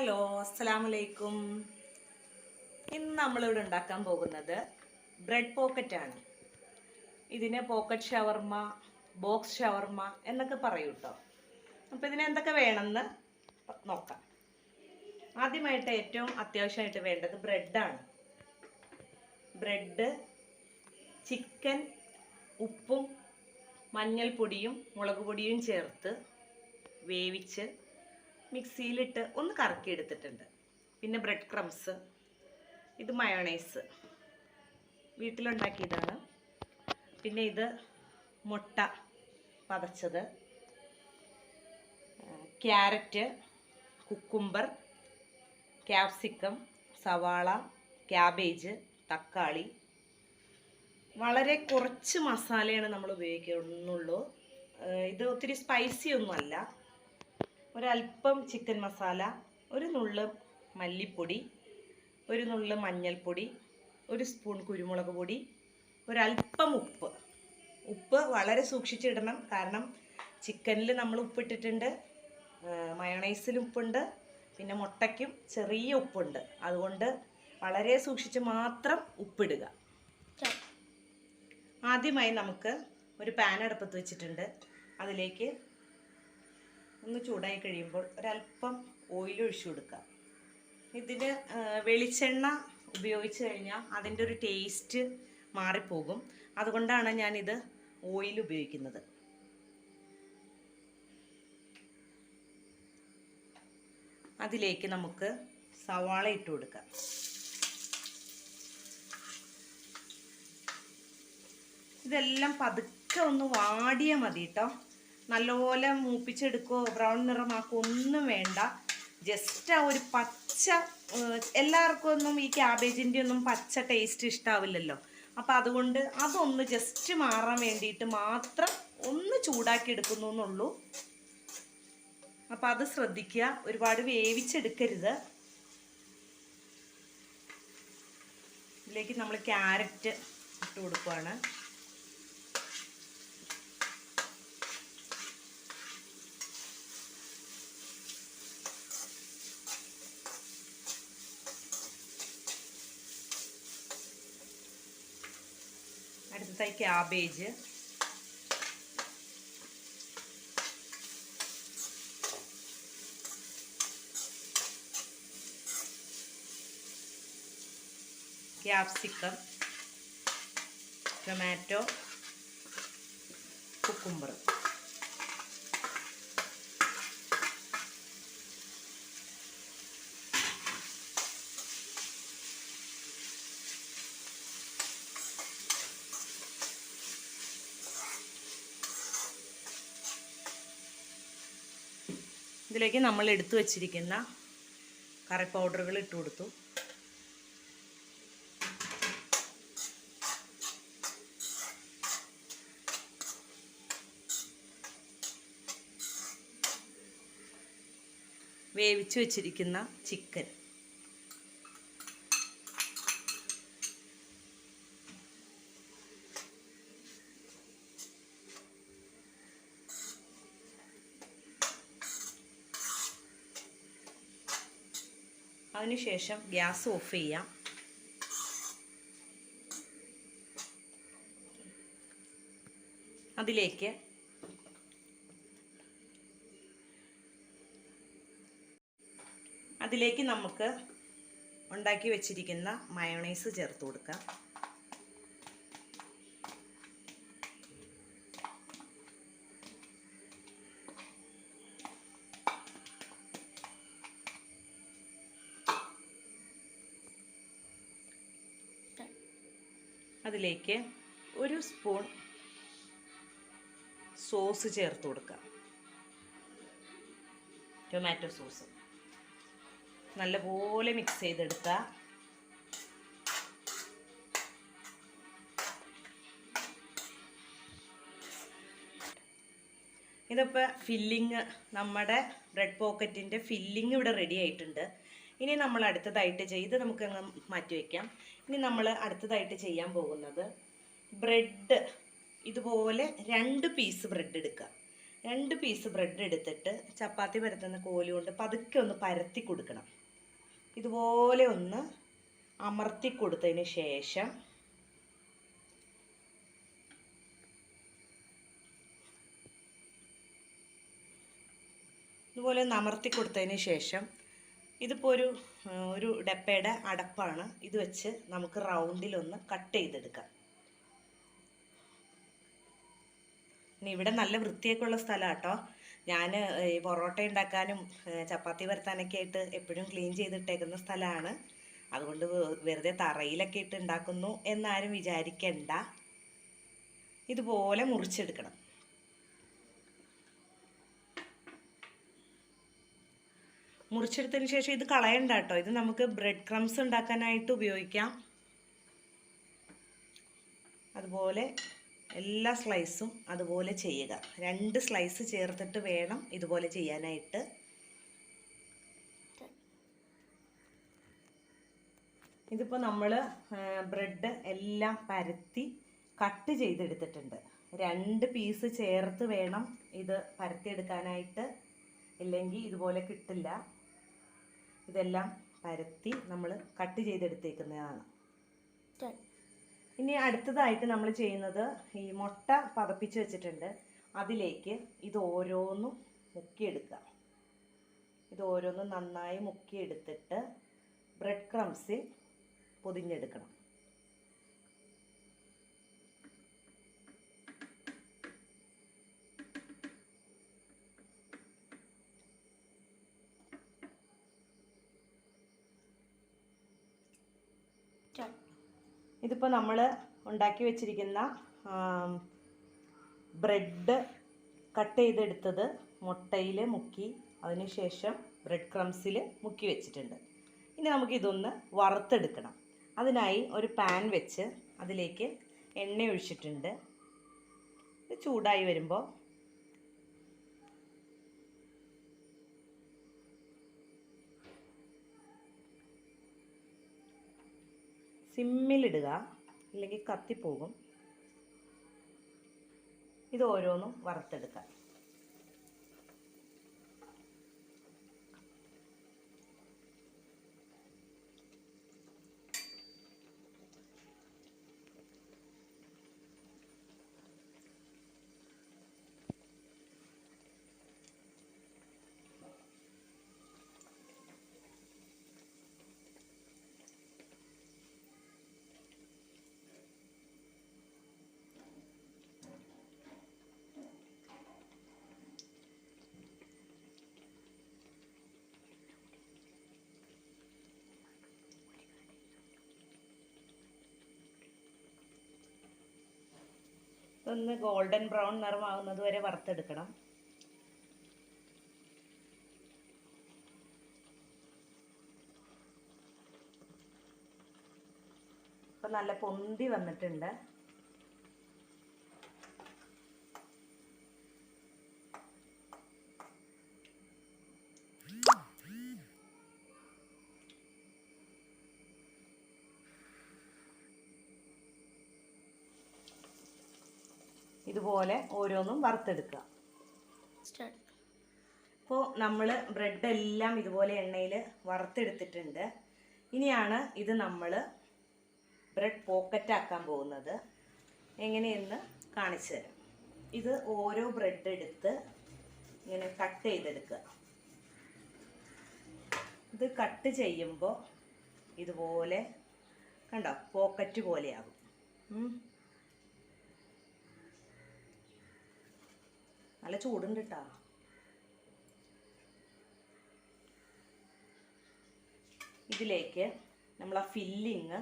Hello അസ്സലാമു അലൈക്കും ഇന്ന് നമ്മളിവിടെ ഉണ്ടാക്കാൻ പോകുന്നത് ബ്രെഡ് പോക്കറ്റ് ആണ്. ഇതിന് പോക്കറ്റ് ഷവർമ ബോക്സ് ഷവർമ എന്നൊക്കെ പറയും കേട്ടോ അപ്പോൾ ഇതിന് എന്തൊക്കെ വേണമെന്ന് നോക്കാം. ആദ്യമായിട്ട് ഏറ്റവും അത്യാവശ്യമായിട്ട് വേണ്ടത് ബ്രെഡാണ് ബ്രെഡ് ചിക്കൻ ഉപ്പും മഞ്ഞൾപ്പൊടിയും മുളക് പൊടിയും ചേർത്ത് വേവിച്ച് മിക്സിയിലിട്ട് ഒന്ന് കറക്കി എടുത്തിട്ടുണ്ട് പിന്നെ ബ്രെഡ് ക്രംസ് ഇത് മയോണൈസ് വീട്ടിലുണ്ടാക്കിയതാണ്. പിന്നെ ഇത് മുട്ട പതച്ചത്. ക്യാരറ്റ് കുക്കുംബർ ക്യാപ്സിക്കം സവാള ക്യാബേജ് തക്കാളി. വളരെ കുറച്ച് മസാലയാണ് നമ്മൾ ഉപയോഗിക്കുന്നുള്ളൂ. ഇത് ഒത്തിരി സ്പൈസി ഒന്നുമല്ല. ഒരല്പം ചിക്കൻ മസാല ഒരു നുള്ള് മല്ലിപ്പൊടി ഒരു നുള്ള് മഞ്ഞൾപ്പൊടി ഒരു സ്പൂൺ കുരുമുളക് പൊടി ഒരല്പം ഉപ്പ്. ഉപ്പ് വളരെ സൂക്ഷിച്ചിടണം. കാരണം ചിക്കനിൽ നമ്മൾ ഉപ്പിട്ടിട്ടുണ്ട് മയണൈസിൽ ഉപ്പുണ്ട് പിന്നെ മുട്ടയ്ക്കും ചെറിയ ഉപ്പുണ്ട്. അതുകൊണ്ട് വളരെ സൂക്ഷിച്ച് മാത്രം ഉപ്പിടുക. ആദ്യമായി നമുക്ക് ഒരു പാൻ അടുപ്പത്ത് വെച്ചിട്ടുണ്ട്. അതിലേക്ക് ഒന്ന് ചൂടായി കഴിയുമ്പോൾ ഒരല്പം ഓയിൽ ഒഴിച്ചു കൊടുക്കുക ഇതിന് വെളിച്ചെണ്ണ ഉപയോഗിച്ച് കഴിഞ്ഞാൽ അതിന്റെ ഒരു ടേസ്റ്റ് മാറിപ്പോകും. അതുകൊണ്ടാണ് ഞാനിത് ഓയിൽ ഉപയോഗിക്കുന്നത്. അതിലേക്ക് നമുക്ക് സവാള ഇട്ട് കൊടുക്കാം. ഇതെല്ലാം പതുക്കെ ഒന്ന് വാടിയാൽ മതി കേട്ടോ നല്ലപോലെ മൂപ്പിച്ചെടുക്കുകയോ ബ്രൗൺ നിറമാക്കുകയോ ഒന്നും വേണ്ട. ജസ്റ്റ് ആ ഒരു പച്ച എല്ലാവർക്കും ഒന്നും ഈ ക്യാബേജിന്റെ ഒന്നും പച്ച ടേസ്റ്റ് ഇഷ്ടാവില്ലല്ലോ. അപ്പം അതുകൊണ്ട് അതൊന്ന് ജസ്റ്റ് മാറാൻ വേണ്ടിയിട്ട് മാത്രം ഒന്ന് ചൂടാക്കി എടുക്കുന്നു എന്നുള്ളൂ. അപ്പം അത് ശ്രദ്ധിക്കുക. ഒരുപാട് വേവിച്ചെടുക്കരുത്. ഇതിലേക്ക് നമ്മൾ ക്യാരറ്റ് ഇട്ട് കൊടുക്കുവാണ്. അടുത്തതായി ക്യാബേജ് ക്യാപ്സിക്കം ടൊമാറ്റോ കുക്കുംബർ ഇതിലേക്ക് നമ്മൾ എടുത്തു വച്ചിരിക്കുന്ന കറി പൗഡറുകൾ ഇട്ട് കൊടുത്തു. വേവിച്ചു വെച്ചിരിക്കുന്ന ചിക്കൻ അതിനുശേഷം ഗ്യാസ് ഓഫ് ചെയ്യാം. അതിലേക്ക് അതിലേക്ക് നമുക്ക് ഉണ്ടാക്കി വെച്ചിരിക്കുന്ന മയോണൈസ് ചേർത്ത് കൊടുക്കാം. അതിലേക്ക് ഒരു സ്പൂൺ സോസ് ചേർത്ത് കൊടുക്കുക. ടൊമാറ്റോ സോസ് നല്ലപോലെ മിക്സ് ചെയ്തെടുക്കുക ഇതിപ്പോൾ ഫില്ലിങ് നമ്മുടെ ബ്രെഡ് പോക്കറ്റിന്റെ ഫില്ലിങ് ഇവിടെ റെഡി ആയിട്ടുണ്ട്. ഇനി നമ്മൾ അടുത്തതായിട്ട് ചെയ്ത് നമുക്കങ്ങ് മാറ്റി വയ്ക്കാം ഇനി നമ്മൾ അടുത്തതായിട്ട് ചെയ്യാൻ പോകുന്നത് ബ്രെഡ് ഇതുപോലെ രണ്ട് പീസ് ബ്രെഡ് എടുക്കുക. രണ്ട് പീസ് ബ്രെഡ് എടുത്തിട്ട് ചപ്പാത്തി പരത്തുന്ന കോൽ കൊണ്ട് പതുക്കെ ഒന്ന് പരത്തി കൊടുക്കണം. ഇതുപോലെ ഒന്ന് അമർത്തി കൊടുത്തതിന് ശേഷം ഇതുപോലെ ഒന്ന് അമർത്തി കൊടുത്തതിന് ശേഷം ഇതിപ്പോൾ ഒരു ഒരു ഡപ്പയുടെ അടപ്പാണ്. ഇത് വെച്ച് നമുക്ക് റൗണ്ടിലൊന്ന് കട്ട് ചെയ്തെടുക്കാം. ഇനി ഇവിടെ നല്ല വൃത്തിയൊക്കെ ഉള്ള സ്ഥലം കേട്ടോ ഞാൻ ഈ പൊറോട്ട ഉണ്ടാക്കാനും ചപ്പാത്തി വരുത്താനൊക്കെ ആയിട്ട് എപ്പോഴും ക്ലീൻ ചെയ്തിട്ടേക്കുന്ന സ്ഥലമാണ് അതുകൊണ്ട് വെറുതെ തറയിലൊക്കെ ഇട്ട് ഉണ്ടാക്കുന്നു എന്നാരും വിചാരിക്കണ്ട. ഇതുപോലെ മുറിച്ചെടുക്കണം. മുറിച്ചെടുത്തതിന് ശേഷം ഇത് കളയണ്ട കേട്ടോ. ഇത് നമുക്ക് ബ്രെഡ് ക്രംസ് ഉണ്ടാക്കാനായിട്ട് ഉപയോഗിക്കാം. അതുപോലെ എല്ലാ സ്ലൈസും അതുപോലെ ചെയ്യുക. രണ്ട് സ്ലൈസ് ചേർത്തിട്ട് വേണം ഇതുപോലെ ചെയ്യാനായിട്ട്. ഇതിപ്പോൾ നമ്മൾ ബ്രെഡ് എല്ലാം പരത്തി കട്ട് ചെയ്തെടുത്തിട്ടുണ്ട്. രണ്ട് പീസ് ചേർത്ത് വേണം ഇത് പരത്തിയെടുക്കാനായിട്ട്. ഇല്ലെങ്കിൽ ഇതുപോലെ കിട്ടില്ല. ഇതെല്ലാം പരത്തി നമ്മൾ കട്ട് ചെയ്തെടുത്തേക്കുന്നതാണ്. ഇനി അടുത്തതായിട്ട് നമ്മൾ ചെയ്യുന്നത് ഈ മുട്ട പതപ്പിച്ച് വെച്ചിട്ടുണ്ട്. അതിലേക്ക് ഇത് ഓരോന്നും മുക്കിയെടുക്കുക. ഇത് ഓരോന്നും നന്നായി മുക്കിയെടുത്തിട്ട് ബ്രെഡ് ക്രംസിൽ പൊതിഞ്ഞെടുക്കണം. ഇതിപ്പോൾ നമ്മൾ ഉണ്ടാക്കി വെച്ചിരിക്കുന്ന ബ്രെഡ് കട്ട് ചെയ്തെടുത്തത് മുട്ടയിൽ മുക്കി അതിനുശേഷം ബ്രെഡ് ക്രംസിൽ മുക്കി വെച്ചിട്ടുണ്ട്. ഇനി നമുക്ക് ഇതൊന്ന് വറുത്തെടുക്കണം. അതിനായി ഒരു പാൻ വെച്ച് അതിലേക്ക് എണ്ണ ഒഴിച്ചിട്ടുണ്ട്. ചൂടായി വരുമ്പോൾ സിമ്മിലിടുക ഇല്ലെങ്കിൽ കത്തിപ്പോകും. ഇത് ഓരോന്നും വറുത്തെടുക്കാം ഇതൊന്ന് ഗോൾഡൻ ബ്രൗൺ നിറമാവുന്നത് വരെ വറുത്തെടുക്കണം. ഇപ്പം നല്ല പൊന്തി വന്നിട്ടുണ്ട്. ഇതുപോലെ ഓരോന്നും വറുത്തെടുക്കുക. ഇപ്പോൾ നമ്മൾ ബ്രെഡ് എല്ലാം ഇതുപോലെ എണ്ണയിൽ വറുത്തെടുത്തിട്ടുണ്ട്. ഇനിയാണ് ഇത് നമ്മൾ ബ്രെഡ് പോക്കറ്റ് ആക്കാൻ പോകുന്നത്. എങ്ങനെയെന്ന് കാണിച്ചു തരാം. ഇത് ഓരോ ബ്രെഡ് എടുത്ത് ഇങ്ങനെ കട്ട് ചെയ്തെടുക്കുക. ഇത് കട്ട് ചെയ്യുമ്പോൾ ഇതുപോലെ കണ്ടോ പോക്കറ്റ് പോലെയാകും. നല്ല ചൂടുണ്ട് കേട്ടോ ഇതിലേക്ക് നമ്മൾ ആ ഫില്ലിങ്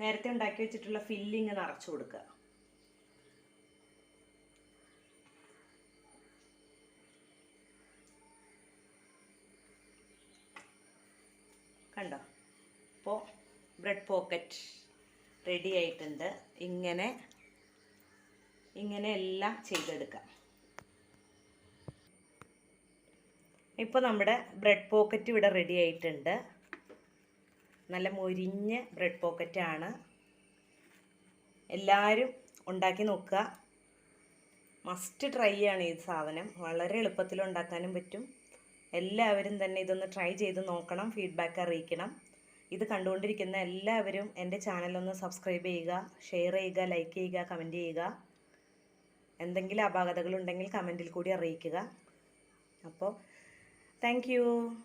നേരത്തെ ഉണ്ടാക്കി വെച്ചിട്ടുള്ള ഫില്ലിങ് നിറച്ചു കൊടുക്കുക. കണ്ടോ? ഇപ്പോൾ ബ്രെഡ് പോക്കറ്റ് റെഡി ആയിട്ടുണ്ട്. ഇങ്ങനെ ഇങ്ങനെ എല്ലാം ചെയ്തെടുക്കാം. ഇപ്പോൾ നമ്മുടെ ബ്രെഡ് പോക്കറ്റ് ഇവിടെ റെഡി ആയിട്ടുണ്ട്. നല്ല മൊരിഞ്ഞ ബ്രെഡ് പോക്കറ്റാണ് എല്ലാവരും ഉണ്ടാക്കി നോക്കുക. മസ്റ്റ് ട്രൈ ആണ് ഈ സാധനം. വളരെ എളുപ്പത്തിൽ ഉണ്ടാക്കാനും പറ്റും. എല്ലാവരും തന്നെ ഇതൊന്ന് ട്രൈ ചെയ്ത് നോക്കണം ഫീഡ്ബാക്ക് അറിയിക്കണം. ഇത് കണ്ടുകൊണ്ടിരിക്കുന്ന എല്ലാവരും എന്റെ ചാനലൊന്ന് സബ്സ്ക്രൈബ് ചെയ്യുക ഷെയർ ചെയ്യുക ലൈക്ക് ചെയ്യുക കമന്റ് ചെയ്യുക. എന്തെങ്കിലും അപാകതകളുണ്ടെങ്കിൽ കമന്റിൽ കൂടി അറിയിക്കുക. അപ്പോൾ Thank you.